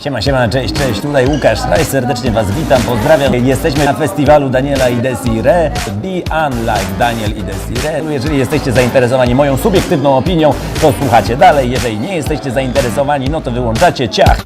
Siema, siema, cześć, cześć, tutaj Łukasz, serdecznie Was witam, pozdrawiam. Jesteśmy na festiwalu Daniela i Desire, Be Unlike Daniel i Desire. Jeżeli jesteście zainteresowani moją subiektywną opinią, to słuchacie dalej. Jeżeli nie jesteście zainteresowani, no to wyłączacie ciach.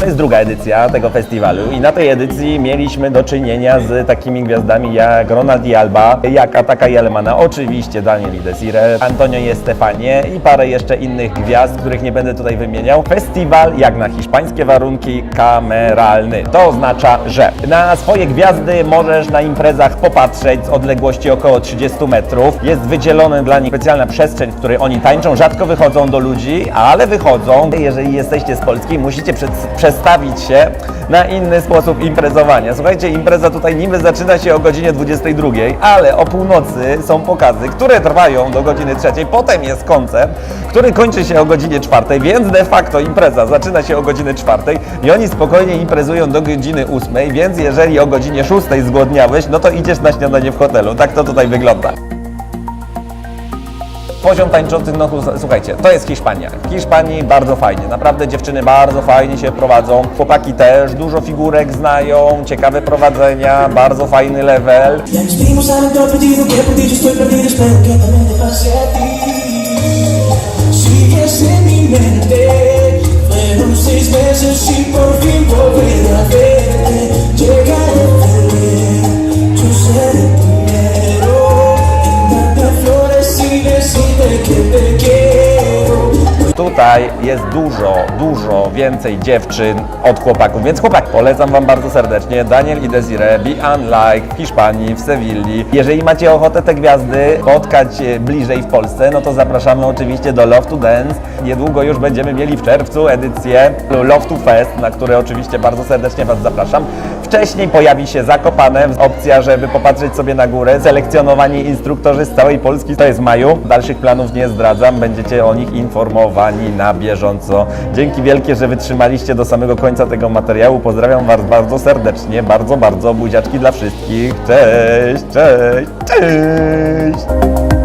To jest druga edycja tego festiwalu i na tej edycji mieliśmy do czynienia z takimi gwiazdami jak Ronald i Alba, jak Ataka i Alemana, oczywiście Daniel i Desire, Antonio i Stefanie i parę jeszcze innych gwiazd, których nie będę tutaj wymieniał. Festiwal, jak na hiszpańskie warunki, kameralny. To oznacza, że na swoje gwiazdy możesz na imprezach popatrzeć z odległości około 30 metrów. Jest wydzielona dla nich specjalna przestrzeń, w której oni tańczą. Rzadko wychodzą do ludzi, ale wychodzą. Jeżeli jesteście z Polski, musicie przed, przestawić się na inny sposób imprezowania. Słuchajcie, impreza tutaj niby zaczyna się o godzinie 22, ale o północy są pokazy, które trwają do godziny 3. Potem jest koncert, który kończy się o godzinie 4, więc de facto impreza zaczyna się o godziny 4 i oni spokojnie imprezują do godziny 8, więc jeżeli o godzinie 6 zgłodniałeś, no to idziesz na śniadanie w hotelu. Tak to tutaj wygląda. Poziom tańczących, no słuchajcie, to jest Hiszpania. W Hiszpanii bardzo fajnie, naprawdę dziewczyny bardzo fajnie się prowadzą, chłopaki też, dużo figurek znają, ciekawe prowadzenia, bardzo fajny level. Tutaj jest dużo, dużo więcej dziewczyn od chłopaków, więc chłopak, polecam Wam bardzo serdecznie Daniel i Desire, Be Unlike w Hiszpanii, w Sewilli. Jeżeli macie ochotę te gwiazdy spotkać e, bliżej w Polsce, no to zapraszamy oczywiście do Love to Dance. Niedługo już będziemy mieli w czerwcu edycję Love to Fest, na które oczywiście bardzo serdecznie Was zapraszam. Wcześniej pojawi się Zakopane, opcja, żeby popatrzeć sobie na górę, selekcjonowani instruktorzy z całej Polski, to jest w maju. Dalszych planów nie zdradzam, będziecie o nich informowani na bieżąco. Dzięki wielkie, że wytrzymaliście do samego końca tego materiału. Pozdrawiam Was bardzo serdecznie, bardzo, bardzo. Buziaczki dla wszystkich. Cześć, cześć, cześć!